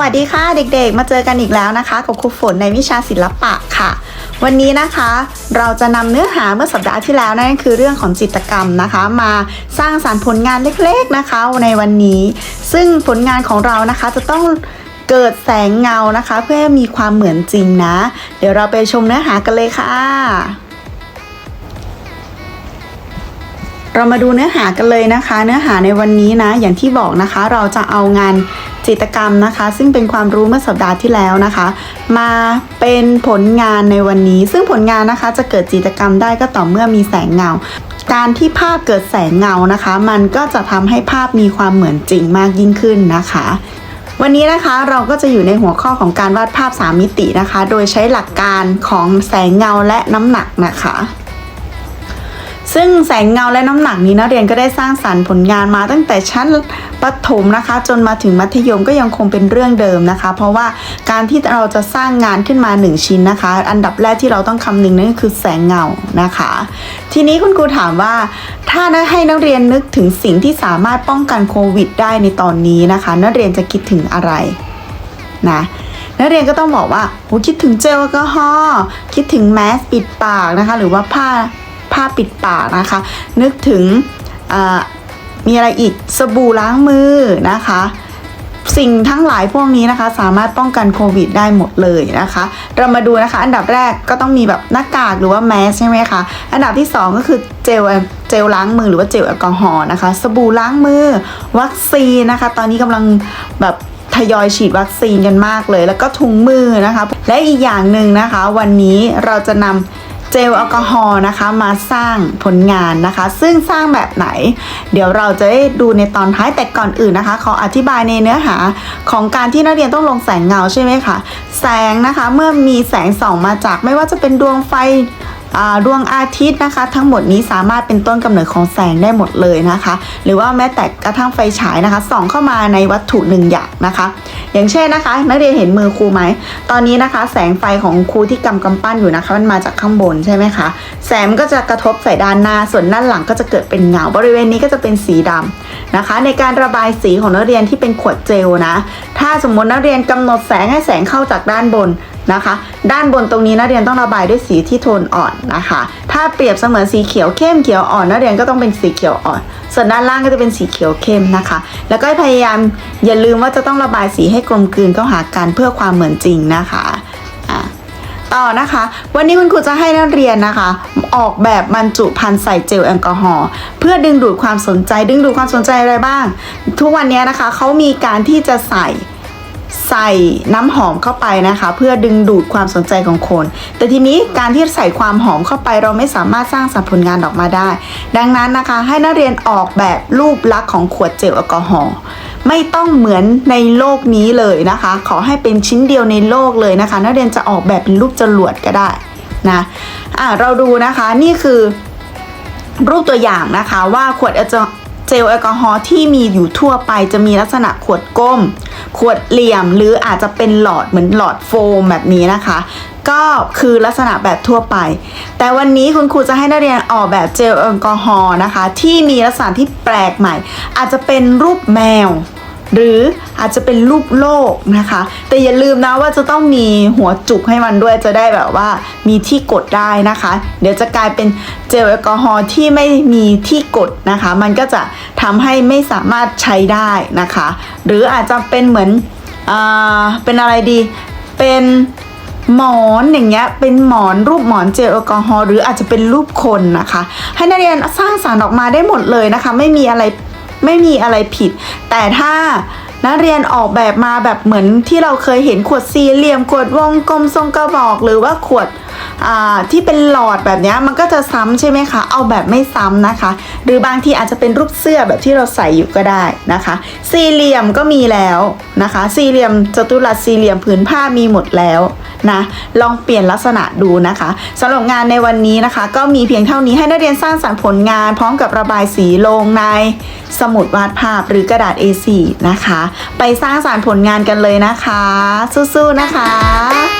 วัสดีค่ะเด็กๆ มาเจอกันอีกแล้วนะคะ กับครูฝนในวิชาศิลปะค่ะ วันนี้นะคะ เราจะนำเนื้อหาเมื่อสัปดาห์ที่แล้วนั่นคือเรื่องของจิตกรรมนะคะ มาสร้างสารรค์ผลงานเล็กๆนะคะในวันนี้ ซึ่งผลงานของเรานะคะจะต้องเกิดแสงเงานะคะ เพื่อให้มีความเหมือนจริงนะ เดี๋ยวเราไปชมเนื้อหากันเลยค่ะ เรามาดูเนื้อหากันเลยนะคะ เนื้อหาในวันนี้นะ อย่างที่บอกนะคะ เราจะเอางาน จิตกรรมนะคะ ซึ่งเป็นความรู้เมื่อสัปดาห์ที่แล้วนะคะ มาเป็นผลงานในวันนี้ ซึ่งผลงานนะคะจะเกิดจิตกรรมได้ก็ต่อเมื่อมีแสงเงา การที่ภาพเกิดแสงเงานะคะ มันก็จะทำให้ภาพมีความเหมือนจริงมากยิ่งขึ้นนะคะวันนี้นะคะเราก็จะอยู่ในหัวข้อของการวาดภาพ 3 มิตินะคะ โดยใช้หลักการของแสงเงาและน้ำหนักนะคะ ซึ่งแสงเงาและน้ำหนักนี้นักเรียนก็ได้สร้างสรรค์ผลงานมาตั้งแต่ชั้นประถมนะคะ จนมาถึงมัธยมก็ยังคงเป็นเรื่องเดิมนะคะ เพราะว่าการที่เราจะสร้างงานขึ้นมา 1 ชิ้นนะคะ อันดับแรกที่เราต้องคำนึงนั่นก็คือแสงเงานะคะ ทีนี้คุณครูถามว่า ถ้าให้นักเรียนนึกถึงสิ่งที่สามารถป้องกันโควิด ได้ในตอนนี้นะคะ นักเรียนจะคิดถึงอะไรนะนักเรียนก็ต้องบอกว่าโอคิดถึงเจลแอลกอฮอล์คิดถึงแมสปิดปากนะคะ หรือว่าผ้า ผ้าปิดปากนะคะ นึกถึงมีอะไรอีกสบู่ล้างมือนะคะ สิ่งทั้งหลายพวกนี้นะคะ สามารถป้องกันโควิดได้หมดเลยนะคะ เรามาดูนะคะ อันดับแรกก็ต้องมีแบบหน้ากากหรือว่าแมสใช่ไหมคะอันดับที่ 2 ก็คือเจลเจลล้างมือหรือว่าเจลแอลกอฮอล์นะคะ สบู่ล้างมือ วัคซีนนะคะ ตอนนี้กำลังแบบทยอยฉีดวัคซีนกันมากเลย แล้วก็ถุงมือนะคะ และอีกอย่างหนึ่งนะคะ วันนี้เราจะนำเจลแอลกอฮอล์นะคะมาสร้างผลงานนะคะ ซึ่งสร้างแบบไหน เดี๋ยวเราจะได้ดูในตอนท้ายแต่ก่อนอื่นนะคะขออธิบายในเนื้อหาของการที่นักเรียนต้องลงแสงเงาใช่ไหมคะแสงนะคะเมื่อมีแสงส่องมาจากไม่ว่าจะเป็นดวงไฟ ดวงอาทิตย์นะคะ ทั้งหมดนี้สามารถเป็นต้นกำเนิดของแสงได้หมดเลยนะคะ หรือว่าแม้แต่กระทั่งไฟฉายนะคะส่องเข้ามาในวัตถุหนึ่งอย่างนะคะ อย่างเช่นนะคะ นักเรียนเห็นมือครูไหมตอนนี้นะคะ แสงไฟของครูที่กำกำปั้นอยู่นะคะมันมาจากข้างบนใช่ไหมคะแสงก็จะกระทบใส่ด้านหน้าส่วนด้านหลังก็จะเกิดเป็นเงาบริเวณนี้ก็จะเป็นสีดำ นะคะ ในการระบายสีของนักเรียนที่เป็นขวดเจลนะ ถ้าสมมตินักเรียนกำหนดแสงให้แสงเข้าจากด้านบนนะคะ ด้านบนตรงนี้นักเรียนต้องระบายด้วยสีที่โทนอ่อนนะคะ ถ้าเปรียบเสมือนสีเขียวเข้มเขียวอ่อนนักเรียนก็ต้องเป็นสีเขียวอ่อน ส่วนด้านล่างก็จะเป็นสีเขียวเข้มนะคะ แล้วก็พยายามอย่าลืมว่าจะต้องระบายสีให้กลมกลืนเข้าหากันเพื่อความเหมือนจริงนะคะ ต่อนะคะ วันนี้คุณครูจะให้นักเรียนนะคะ ออกแบบบรรจุภัณฑ์ใส่เจลแอลกอฮอล์เพื่อดึงดูดความสนใจ ดึงดูดความสนใจอะไรบ้าง ทุกวันนี้นะคะเขามีการที่จะใส่ใส่น้ำหอมเข้าไปนะคะ เพื่อดึงดูดความสนใจของคน แต่ทีนี้การที่ใส่ความหอมเข้าไปเราไม่สามารถสร้างสรรค์ผลงานออกมาได้ ดังนั้นนะคะให้นักเรียนออกแบบรูปลักษณ์ของขวดเจลแอลกอฮอล์ ไม่ต้องเหมือนในโลกนี้เลยนะคะ ขอให้เป็นชิ้นเดียวในโลกเลยนะคะ นักเรียนจะออกแบบเป็นรูปจรวดก็ได้นะอะเราดูนะคะนี่คือรูปตัวอย่างนะคะว่าขวดเจลแอลกอฮอล์ที่มีอยู่ทั่วไปจะมีลักษณะขวดก้ม ขวดเหลี่ยมหรืออาจจะเป็นหลอดเหมือนหลอดโฟมแบบนี้นะคะ ก็คือลักษณะแบบทั่วไป แต่วันนี้คุณครูจะให้นักเรียนออกแบบเจลแอลกอฮอล์นะคะ ที่มีลักษณะที่แปลกใหม่ อาจจะเป็นรูปแมว หรืออาจจะเป็นรูปโลกนะคะ แต่อย่าลืมนะว่าจะต้องมีหัวจุกให้มันด้วยจะได้แบบว่ามีที่กดได้นะคะ เดี๋ยวจะกลายเป็นเจลแอลกอฮอล์ที่ไม่มีที่กดนะคะ มันก็จะทำให้ไม่สามารถใช้ได้นะคะ หรืออาจจะเป็นเหมือนอเป็นอะไรดีเป็นหมอนอย่างเงี้ยเป็นหมอนรูปหมอนเจลแอลกอฮอล์หรืออาจจะเป็นรูปคนนะคะ ให้นักเรียนสร้างสารรค์ออกมาได้หมดเลยนะคะ ไม่มีอะไร ไม่มีอะไรผิด แต่ถ้านักเรียนออกแบบมาแบบเหมือนที่เราเคยเห็นขวดสี่เหลี่ยมขวดวงกลมทรงกระบอกหรือว่าขวด ที่เป็นหลอดแบบนี้มันก็จะซ้ำใช่ไหมคะ เอาแบบไม่ซ้ำนะคะ หรือบางทีอาจจะเป็นรูปเสื้อแบบที่เราใส่อยู่ก็ได้นะคะ สี่เหลี่ยมก็มีแล้วนะคะ สี่เหลี่ยมจัตุรัสสี่เหลี่ยมผืนผ้ามีหมดแล้วนะลองเปลี่ยนลักษณะดูนะคะสำหรับงานในวันนี้นะคะ ก็มีเพียงเท่านี้ให้นักเรียนสร้างสรรค์ผลงาน พร้อมกับระบายสีลงในสมุดวาดภาพหรือกระดาษ A4 นะคะ ไปสร้างสรรค์ผลงานกันเลยนะคะ สู้ๆนะคะ